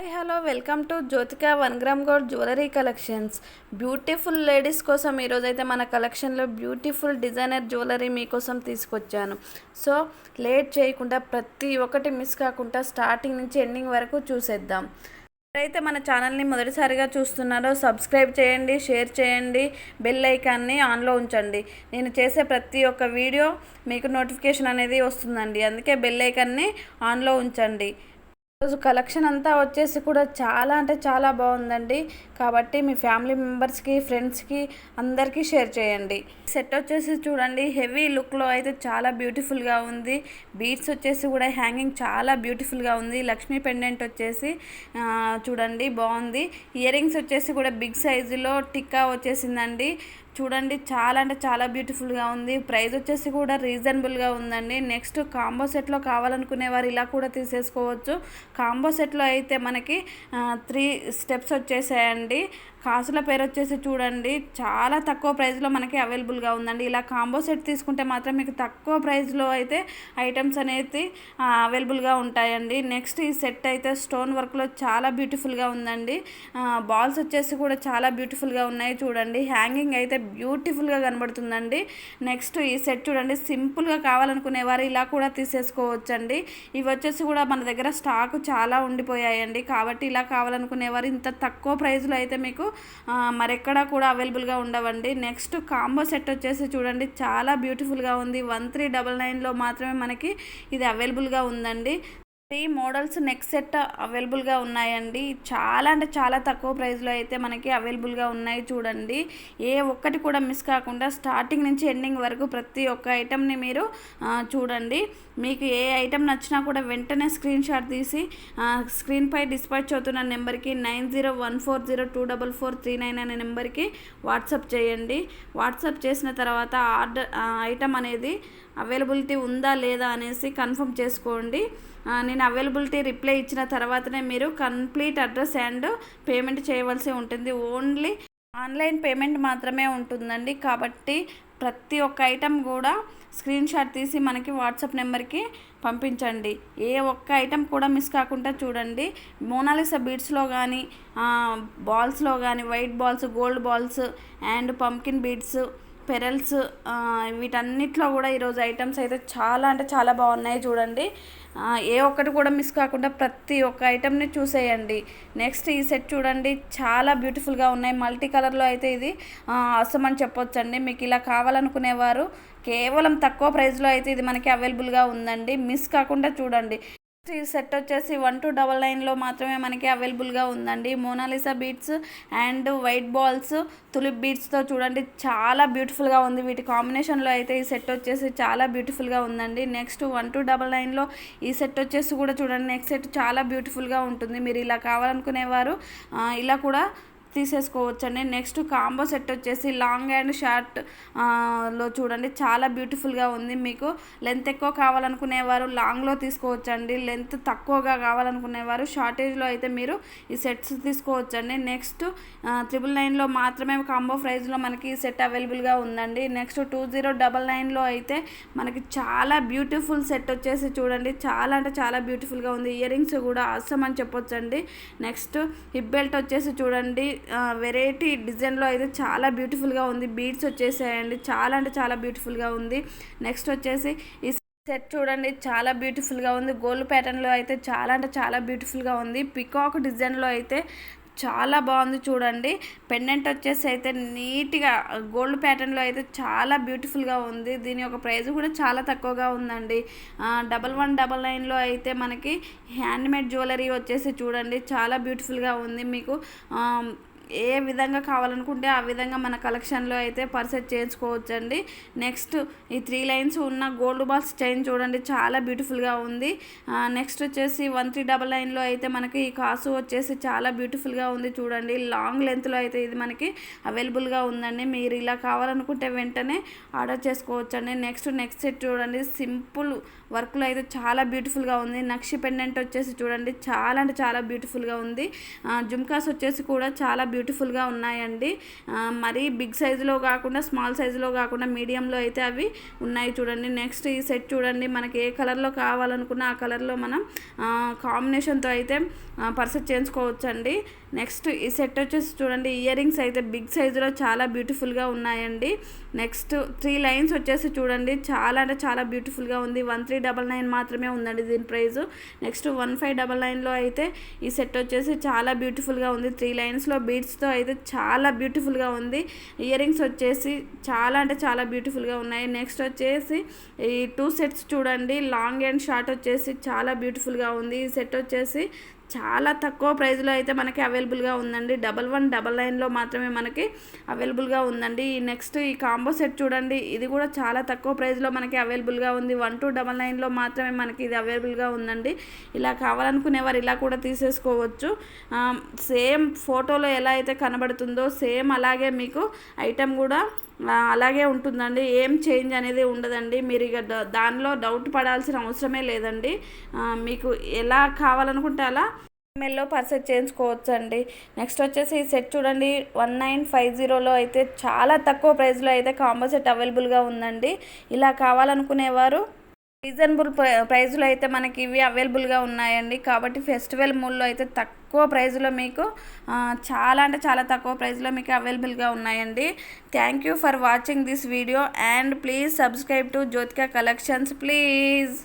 Hi hello welcome to Jyothika one gram gold jewellery collections. Beautiful ladies కోసం ఈరోజైతే మన కలెక్షన్లో బ్యూటిఫుల్ డిజైనర్ జ్యువెలరీ మీకోసం తీసుకొచ్చాను. సో లేట్ చేయకుండా ప్రతి ఒక్కటి మిస్ కాకుండా స్టార్టింగ్ నుంచి ఎండింగ్ వరకు చూసేద్దాం. ఎవరైతే మన ఛానల్ని మొదటిసారిగా చూస్తున్నారో సబ్స్క్రైబ్ చేయండి షేర్ చేయండి బెల్ ఐకాన్ని ఆన్లో ఉంచండి. నేను చేసే ప్రతి ఒక్క వీడియో మీకు నోటిఫికేషన్ అనేది వస్తుందండి. అందుకే బెల్ ఐకాన్ని ఆన్లో ఉంచండి. ఈరోజు కలెక్షన్ అంతా వచ్చేసి కూడా చాలా అంటే చాలా బాగుందండి. కాబట్టి మీ ఫ్యామిలీ మెంబర్స్కి ఫ్రెండ్స్కి అందరికీ షేర్ చేయండి. సెట్ వచ్చేసి చూడండి హెవీ లుక్లో అయితే చాలా బ్యూటిఫుల్గా ఉంది. బీట్స్ వచ్చేసి కూడా హ్యాంగింగ్ చాలా బ్యూటిఫుల్గా ఉంది. లక్ష్మీ పెండెంట్ వచ్చేసి చూడండి బాగుంది. ఇయర్ రింగ్స్ వచ్చేసి కూడా బిగ్ సైజులో టిక్కా వచ్చేసిందండి. చూడండి చాలా అంటే చాలా బ్యూటిఫుల్గా ఉంది. ప్రైస్ వచ్చేసి కూడా రీజనబుల్గా ఉందండి. నెక్స్ట్ కాంబో సెట్లో కావాలనుకునే వారు ఇలా కూడా తీసేసుకోవచ్చు. కాంబో సెట్లో అయితే మనకి త్రీ స్టెప్స్ వచ్చేసాయండి. కాసుల పేరు వచ్చేసి చూడండి. చాలా తక్కువ ప్రైస్లో మనకి అవైలబుల్గా ఉందండి. ఇలా కాంబో సెట్ తీసుకుంటే మాత్రం మీకు తక్కువ ప్రైస్లో అయితే ఐటమ్స్ అనేది అవైలబుల్గా ఉంటాయండి. నెక్స్ట్ ఈ సెట్ అయితే స్టోన్ వర్క్లో చాలా బ్యూటిఫుల్గా ఉందండి. బాల్స్ వచ్చేసి కూడా చాలా బ్యూటిఫుల్గా ఉన్నాయి చూడండి. హ్యాంగింగ్ అయితే బ్యూటిఫుల్గా కనబడుతుందండి. నెక్స్ట్ ఈ సెట్ చూడండి. సింపుల్గా కావాలనుకునే వారు ఇలా కూడా తీసేసుకోవచ్చండి. ఇవి వచ్చేసి కూడా మన దగ్గర స్టాక్ చాలా ఉండిపోయాయండి. కాబట్టి ఇలా కావాలనుకునేవారు ఇంత తక్కువ ప్రైస్లో అయితే మీకు మరెక్కడా కూడా అవైలబుల్గా ఉండవండి. నెక్స్ట్ కాంబో సెట్ వచ్చేసి చూడండి చాలా బ్యూటిఫుల్గా ఉంది. వన్ త్రీ డబల్ నైన్లో మాత్రమే మనకి ఇది అవైలబుల్గా ఉందండి. త్రీ మోడల్స్ నెక్స్ట్ సెట్ అవైలబుల్గా ఉన్నాయండి. చాలా అంటే చాలా తక్కువ ప్రైస్లో అయితే మనకి అవైలబుల్గా ఉన్నాయి చూడండి. ఏ ఒక్కటి కూడా మిస్ కాకుండా స్టార్టింగ్ నుంచి ఎండింగ్ వరకు ప్రతి ఒక్క ఐటెంని మీరు చూడండి. మీకు ఏ ఐటెం నచ్చినా కూడా వెంటనే స్క్రీన్ షాట్ తీసి స్క్రీన్పై డిస్పాచ్ అవుతున్న నెంబర్కి nine zero one four zero two double four three nine అనే నెంబర్కి వాట్సాప్ చేయండి. వాట్సాప్ చేసిన తర్వాత ఆర్డర్ ఐటెం అనేది అవైలబిలిటీ ఉందా లేదా అనేసి కన్ఫర్మ్ చేసుకోండి. నేను అవైలబిలిటీ రిప్లై ఇచ్చిన తర్వాతనే మీరు కంప్లీట్ అడ్రస్ అండ్ పేమెంట్ చేయవలసి ఉంటుంది. ఓన్లీ ఆన్లైన్ పేమెంట్ మాత్రమే ఉంటుందండి. కాబట్టి ప్రతి ఒక్క ఐటెం కూడా స్క్రీన్ షాట్ తీసి మనకి వాట్సాప్ నెంబర్కి పంపించండి. ఏ ఒక్క ఐటెం కూడా మిస్ కాకుండా చూడండి. మోనాలిసా బీడ్స్లో కానీ బాల్స్లో కానీ white balls gold balls and pumpkin beads pearls వీటన్నిటిలో కూడా ఈరోజు ఐటమ్స్ అయితే చాలా అంటే చాలా బాగున్నాయి చూడండి. ఏ ఒక్కటి కూడా మిస్ కాకుండా ప్రతి ఒక్క ఐటమ్ని చూసేయండి. నెక్స్ట్ ఈ సెట్ చూడండి చాలా బ్యూటిఫుల్గా ఉన్నాయి. మల్టీ కలర్లో అయితే ఇది అవసరం అని చెప్పొచ్చండి. మీకు ఇలా కావాలనుకునేవారు కేవలం తక్కువ ప్రైస్లో అయితే ఇది మనకి అవైలబుల్గా ఉందండి. మిస్ కాకుండా చూడండి. ఈ సెట్ వచ్చేసి వన్ టూ డబల్ నైన్లో మాత్రమే మనకి అవైలబుల్గా ఉందండి. Mona Lisa beads and white balls tulip బీట్స్తో చూడండి చాలా బ్యూటిఫుల్గా ఉంది. వీటి కాంబినేషన్లో అయితే ఈ సెట్ వచ్చేసి చాలా బ్యూటిఫుల్గా ఉందండి. నెక్స్ట్ వన్ టూ డబల్ నైన్లో ఈ సెట్ వచ్చేసి కూడా చూడండి నెక్స్ట్ సెట్ చాలా బ్యూటిఫుల్గా ఉంటుంది. మీరు ఇలా కావాలనుకునేవారు ఇలా కూడా తీసేసుకోవచ్చండి. నెక్స్ట్ కాంబో సెట్ వచ్చేసి లాంగ్ అండ్ షార్ట్లో చూడండి. చాలా బ్యూటిఫుల్గా ఉంది మీకు. లెంత్ ఎక్కువ కావాలనుకునేవారు లాంగ్లో తీసుకోవచ్చండి. లెంత్ తక్కువగా కావాలనుకునేవారు షార్టేజ్లో అయితే మీరు ఈ సెట్స్ తీసుకోవచ్చండి. నెక్స్ట్ త్రిబుల్ నైన్లో మాత్రమే కాంబో ప్రైజ్లో మనకి ఈ సెట్ అవైలబుల్గా ఉందండి. నెక్స్ట్ టూ జీరో డబల్ నైన్లో అయితే మనకి చాలా బ్యూటిఫుల్ సెట్ వచ్చేసి చూడండి. చాలా అంటే చాలా బ్యూటిఫుల్గా ఉంది. ఇయర్ రింగ్స్ కూడా అవసరం అని చెప్పొచ్చండి. నెక్స్ట్ హిప్ బెల్ట్ వచ్చేసి చూడండి. వెరైటీ డిజైన్లో అయితే చాలా బ్యూటిఫుల్గా ఉంది. బీడ్స్ వచ్చేసాయండి. చాలా అంటే చాలా బ్యూటిఫుల్గా ఉంది. నెక్స్ట్ వచ్చేసి ఈ సెట్ చూడండి చాలా బ్యూటిఫుల్గా ఉంది. గోల్డ్ ప్యాటర్న్లో అయితే చాలా అంటే చాలా బ్యూటిఫుల్గా ఉంది. పికాక్ డిజైన్లో అయితే చాలా బాగుంది చూడండి. పెండెంట్ వచ్చేసి అయితే నీట్గా గోల్డ్ ప్యాటర్న్లో అయితే చాలా బ్యూటిఫుల్గా ఉంది. దీని యొక్క ప్రైస్ కూడా చాలా తక్కువగా ఉందండి. డబల్ వన్ డబల్ నైన్లో అయితే మనకి హ్యాండ్మేడ్ జ్యువెలరీ వచ్చేసి చూడండి చాలా బ్యూటిఫుల్గా ఉంది. మీకు ఏ విధంగా కావాలనుకుంటే ఆ విధంగా మన కలెక్షన్లో అయితే పర్చేజ్ చేసుకోవచ్చండి నెక్స్ట్ ఈ త్రీ లైన్స్ ఉన్న గోల్డ్ బాల్స్ చైన్ చూడండి చాలా బ్యూటిఫుల్గా ఉంది. నెక్స్ట్ వచ్చేసి వన్ త్రీ డబల్ నైన్లో అయితే మనకి ఈ కాసు వచ్చేసి చాలా బ్యూటిఫుల్గా ఉంది చూడండి. లాంగ్ లెంత్లో అయితే ఇది మనకి అవైలబుల్గా ఉందండి. మీరు ఇలా కావాలనుకుంటే వెంటనే ఆర్డర్ చేసుకోవచ్చండి. నెక్స్ట్ నెక్స్ట్ సెట్ చూడండి. సింపుల్ వర్క్లో అయితే చాలా బ్యూటిఫుల్గా ఉంది. నక్షి పెండెంట్ వచ్చేసి చూడండి చాలా అంటే చాలా బ్యూటిఫుల్గా ఉంది. జుమ్కాస్ వచ్చేసి కూడా చాలా బ్యూటిఫుల్ బ్యూటిఫుల్గా ఉన్నాయండి. మరి బిగ్ సైజులో కాకుండా స్మాల్ సైజులో కాకుండా మీడియంలో అయితే అవి ఉన్నాయి చూడండి. నెక్స్ట్ ఈ సెట్ చూడండి. మనకి ఏ కలర్లో కావాలనుకున్న ఆ కలర్లో మనం కాంబినేషన్తో అయితే పర్సెట్ చేయించుకోవచ్చండి. నెక్స్ట్ ఈ సెట్ వచ్చేసి చూడండి. ఇయర్ రింగ్స్ అయితే బిగ్ సైజులో చాలా బ్యూటిఫుల్గా ఉన్నాయండి. నెక్స్ట్ త్రీ లైన్స్ వచ్చేసి చూడండి. చాలా అంటే చాలా బ్యూటిఫుల్గా ఉంది. వన్ త్రీ డబల్ నైన్ మాత్రమే ఉందండి దీని price next one five double నైన్లో అయితే ఈ సెట్ వచ్చేసి చాలా బ్యూటిఫుల్గా ఉంది. త్రీ లైన్స్లో బీడ్స్తో అయితే చాలా బ్యూటిఫుల్గా ఉంది. ఇయర్ రింగ్స్ వచ్చేసి చాలా అంటే చాలా బ్యూటిఫుల్గా ఉన్నాయి. నెక్స్ట్ వచ్చేసి ఈ టూ సెట్స్ చూడండి. లాంగ్ అండ్ షార్ట్ వచ్చేసి చాలా బ్యూటిఫుల్గా ఉంది. ఈ సెట్ వచ్చేసి చాలా తక్కువ ప్రైస్లో అయితే మనకి అవైలబుల్గా ఉందండి. డబల్ వన్ డబల్ నైన్లో మాత్రమే మనకి అవైలబుల్గా ఉందండి. నెక్స్ట్ ఈ కాంబో సెట్ చూడండి ఇది కూడా చాలా తక్కువ ప్రైస్లో మనకి అవైలబుల్గా ఉంది. వన్ టూ డబల్ నైన్లో మాత్రమే మనకి ఇది అవైలబుల్గా ఉందండి. ఇలా కావాలనుకునేవారు ఇలా కూడా తీసేసుకోవచ్చు. సేమ్ ఫోటోలో ఎలా అయితే కనబడుతుందో సేమ్ అలాగే మీకు ఐటెం కూడా అలాగే ఉంటుందండి. ఏం చేంజ్ అనేది ఉండదండి. మీరు ఇక దానిలో డౌట్ పడాల్సిన అవసరమే లేదండి. మీకు ఎలా కావాలనుకుంటే అలా ఎంఎల్లో పర్చేజ్ చేయించుకోవచ్చు అండి నెక్స్ట్ వచ్చేసి ఈ సెట్ చూడండి వన్ నైన్ ఫైవ్ జీరోలో అయితే చాలా తక్కువ ప్రైస్లో అయితే కాంబో సెట్ అవైలబుల్గా ఉందండి. ఇలా కావాలనుకునేవారు రీజనబుల్ ప్రైజ్లో అయితే మనకి ఇవి అవైలబుల్గా ఉన్నాయండి. కాబట్టి ఫెస్టివల్ మూల్లో అయితే తక్కువ ప్రైజ్లో మీకు చాలా అంటే చాలా తక్కువ ప్రైజ్లో మీకు అవైలబుల్గా ఉన్నాయండి. Thank you for watching this video and please subscribe to Jyothika collections please